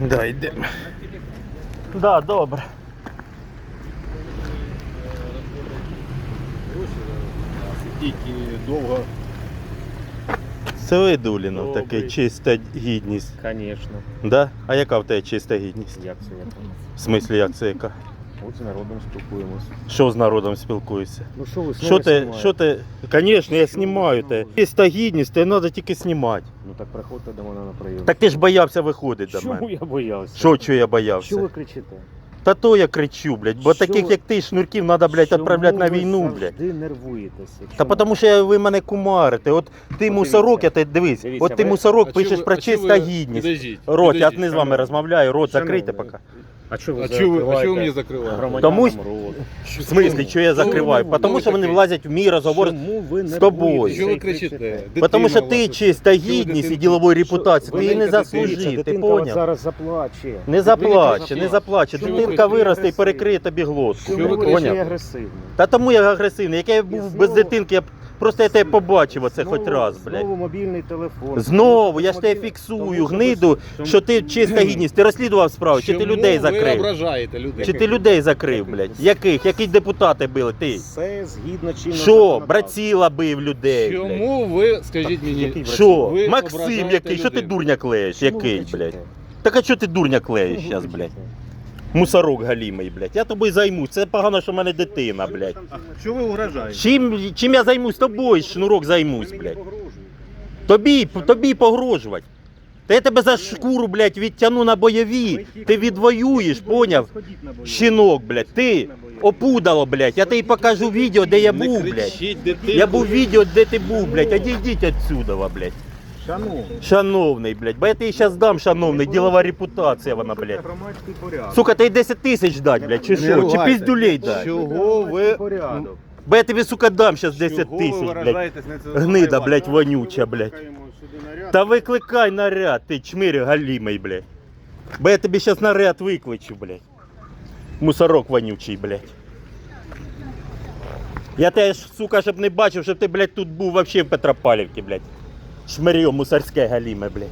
Да, йдемо. Да, добре. Тільки довго. Це ви, таке Добрий. чиста гідність. Звісно. Да? А яка в тебе чиста гідність? Як це яка? В смислі, як це яка? От з народом спілкуємось. Що з народом спілкуєшся? Ну що ви Що ти, що ти, звісно, я знімаю те. Чиста гідність, тебе треба тільки знімати. Ну так приходьте до мене на прийом. Так ти ж боявся виходити до Чому мене. я боявся? Що, що я Що боявся? ви кричите? Та то я кричу, блядь, бо Що таких ви- як ти, шнурків треба, блядь, відправляти на ви війну, блядь. завжди нервуєтеся. Та Чому? тому що ви мене кумарите. От ти От мусорок, дивіться. я ти дивись, Дивіться, от ти ви- мусорок А пишеш ви- про а чого чиста гідність. Підождіть, Рот, я не з вами розмовляю, рот Шановний. закрийте поки. А що ви А чого ви, а чого ви мені закриваєте? Тому- рот? В смислі, що я закриваю? нервуєте? Тому що вони влазять в мій розговор. Чому ви з тобою. Чого ви кричите? Тому що ти ваша. чиста гідність і ділової репутації. Ти її не Маленька заслужив, ти дитинка от поняв? зараз заплаче. Не заплаче, не заплаче. Ви Дитинка кричите виросте і перекриє тобі глотку. Чому Що ви кричите? Поняв? агресивно? Та тому я агресивний. Як я був без дитинки, я б- просто я тебе побачив оце хоч раз, блядь. Знову мобільний телефон. Знову, я ж тебе фіксую, гниду, що ти чиста гідність. Ти розслідував справу, чи ти Чому людей ви закрив? ображаєте людей? Чи ти людей закрив, блядь? Яких? Які депутати били? Ти? Все згідно чинного Що? Братціла бив людей, блядь. Чому ви, скажіть мені, Що? Ви Максим ображаєте який? Що ти людей. дурня клеїш? Який, блядь? Так а що ти дурня клеїш зараз, блядь? Мусорок галімий, блядь. Я тобою займусь. Це погано, що в мене дитина, блядь. Що ви угрожаєте? Чим, чим я займусь? Тобою, шнурок займусь, блядь. Тобі, тобі погрожувати. Та я тебе за шкуру, блядь, відтягну на бойові. Ти відвоюєш, поняв? Щінок, блядь, ти опудало, блядь. Я тобі покажу відео, де я був, блядь. Я був відео, де ти був, блядь. Одійдіть отсюда, блядь. Шановні, Шановний, блядь. Бо я тобі зараз дам, шановний, ділова репутація вона, блядь. громадський порядок. Сука, ти 10 тисяч дать, блядь, чи що? Чи піздюлей дать? Чого ви... порядок? Бо я тобі, сука, дам зараз 10 Чого тисяч, блядь. Гнида, блядь, вонюча, блядь. Та викликай наряд, ти чмир галімий, блядь. Бо я тобі зараз наряд викличу, блядь. Мусорок вонючий, блядь. Я тебе, сука, щоб не бачив, щоб ти, блядь, тут був вообще в Петропавлівці, блядь. Шмирьо мусорське галіме, блядь.